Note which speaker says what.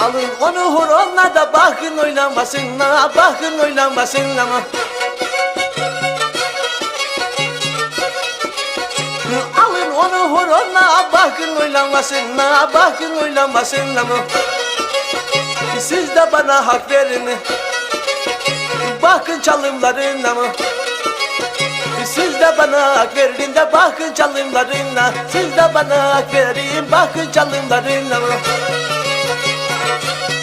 Speaker 1: Alın onu horonla da bakın oynamasın la bakın oynamasın ama Alın onu horonla bakın oynamasın la bakın oynamasın ama Siz de bana hak verin. Bakın çalımlarına. Mı siz de bana hak verin de bakın çalımlarına. Siz de bana hak verin bakın çalımlarına Thank you.